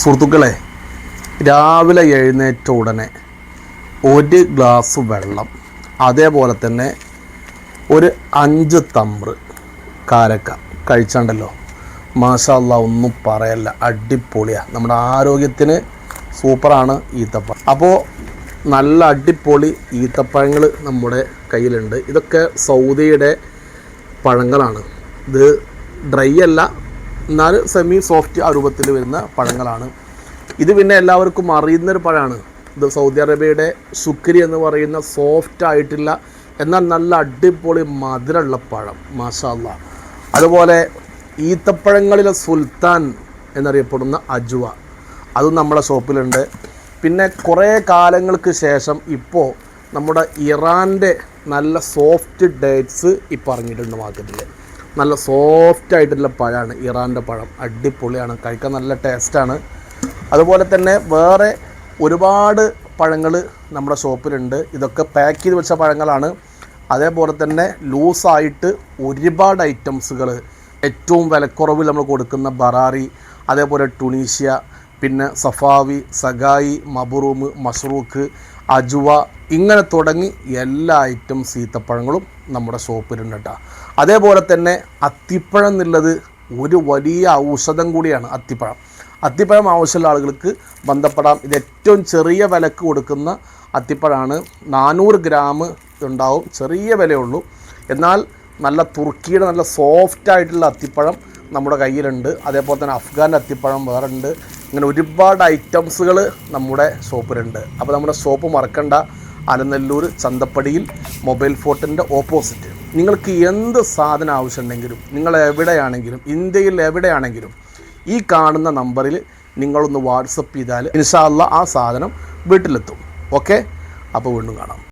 സുഹൃത്തുക്കളെ രാവിലെ എഴുന്നേറ്റ ഉടനെ ഒരു ഗ്ലാസ് വെള്ളം അതേപോലെ തന്നെ ഒരു അഞ്ച് തമ്പ്ര് കാരക്ക കഴിച്ചാണ്ടല്ലോ. മാഷല്ല ഒന്നും പറയല്ല അടിപൊളിയാണ് നമ്മുടെ ആരോഗ്യത്തിന് സൂപ്പറാണ് ഈത്തപ്പഴം. അപ്പോൾ നല്ല അടിപൊളി ഈത്തപ്പഴങ്ങൾ നമ്മുടെ കയ്യിലുണ്ട്. ഇതൊക്കെ സൗദിയുടെ പഴങ്ങളാണ്. ഇത് ഡ്രൈ അല്ല എന്നാൽ സെമി സോഫ്റ്റ് രൂപത്തിൽ വരുന്ന പഴങ്ങളാണ്. ഇത് പിന്നെ എല്ലാവർക്കും അറിയുന്നൊരു പഴമാണ്. ഇത് സൗദി അറേബ്യയുടെ സുക്രി എന്ന് പറയുന്ന സോഫ്റ്റ് ആയിട്ടില്ല എന്നാൽ നല്ല അടിപൊളി മധുരമുള്ള പഴം. മാഷാല്ല അതുപോലെ ഈത്തപ്പഴങ്ങളിലെ സുൽത്താൻ എന്നറിയപ്പെടുന്ന അജുവ. അതും നമ്മുടെ ഷോപ്പിലുണ്ട്. പിന്നെ കുറേ കാലങ്ങൾക്ക് ശേഷം ഇപ്പോൾ നമ്മുടെ ഇറാന്റെ നല്ല സോഫ്റ്റ് ഡേറ്റ്സ് ഇപ്പോൾ ഇറങ്ങിയിട്ടുണ്ട് മാർക്കറ്റിൽ നല്ല സോഫ്റ്റ് ആയിട്ടുള്ള പഴമാണ് ഇറാന്റെ പഴം. അടിപൊളിയാണ്. കഴിക്കാൻ നല്ല ടേസ്റ്റാണ് അതുപോലെ തന്നെ വേറെ ഒരുപാട് പഴങ്ങൾ നമ്മുടെ ഷോപ്പിലുണ്ട്. ഇതൊക്കെ പാക്ക് ചെയ്ത് വെച്ച പഴങ്ങളാണ്. അതേപോലെ തന്നെ ലൂസായിട്ട് ഒരുപാട് ഐറ്റംസുകൾ ഏറ്റവും വിലക്കുറവിൽ നമ്മൾ കൊടുക്കുന്ന ബറാറി അതേപോലെ ടുണീഷ്യ പിന്നെ സഫാവി സഗായി മബുറൂമ് മഷ്റൂഖ് അജുവ ഇങ്ങനെ തുടങ്ങി എല്ലാ ഐറ്റം സീത്തപ്പഴങ്ങളും നമ്മുടെ ഷോപ്പിലുണ്ട് കേട്ടോ അതേപോലെ തന്നെ അത്തിപ്പഴം എന്നുള്ളത് ഒരു വലിയ ഔഷധം കൂടിയാണ് അത്തിപ്പഴം. അത്തിപ്പഴം ആവശ്യമുള്ള ആളുകൾക്ക് ബന്ധപ്പെടാം. ഇത് ഏറ്റവും ചെറിയ വിലക്ക് കൊടുക്കുന്ന അത്തിപ്പഴമാണ് നാനൂറ് ഗ്രാം ഉണ്ടാവും. ചെറിയ വിലയുള്ളൂ എന്നാൽ നല്ല തുർക്കിയുടെ നല്ല സോഫ്റ്റ് ആയിട്ടുള്ള അത്തിപ്പഴം നമ്മുടെ കയ്യിലുണ്ട്. അതേപോലെ തന്നെ അഫ്ഗാൻ അത്തിപ്പഴം വേറെ ഇങ്ങനെ ഒരുപാട് ഐറ്റംസുകൾ നമ്മുടെ ഷോപ്പിലുണ്ട്. അപ്പോൾ നമ്മുടെ ഷോപ്പ് മറക്കണ്ട. അലനല്ലൂർ ചന്തപ്പടിയിൽ മൊബൈൽ ഫോർട്ടിന്റെ ഓപ്പോസിറ്റ്. നിങ്ങൾക്ക് എന്ത് സാധനം ആവശ്യമുണ്ടെങ്കിലും നിങ്ങൾ എവിടെയാണെങ്കിലും ഇന്ത്യയിൽ എവിടെയാണെങ്കിലും ഈ കാണുന്ന നമ്പറിൽ നിങ്ങളൊന്ന് വാട്സപ്പ് ചെയ്താൽ ഇൻഷാല്ല ആ സാധനം വീട്ടിലെത്തും. ഓക്കെ? അപ്പോൾ വീണ്ടും കാണാം.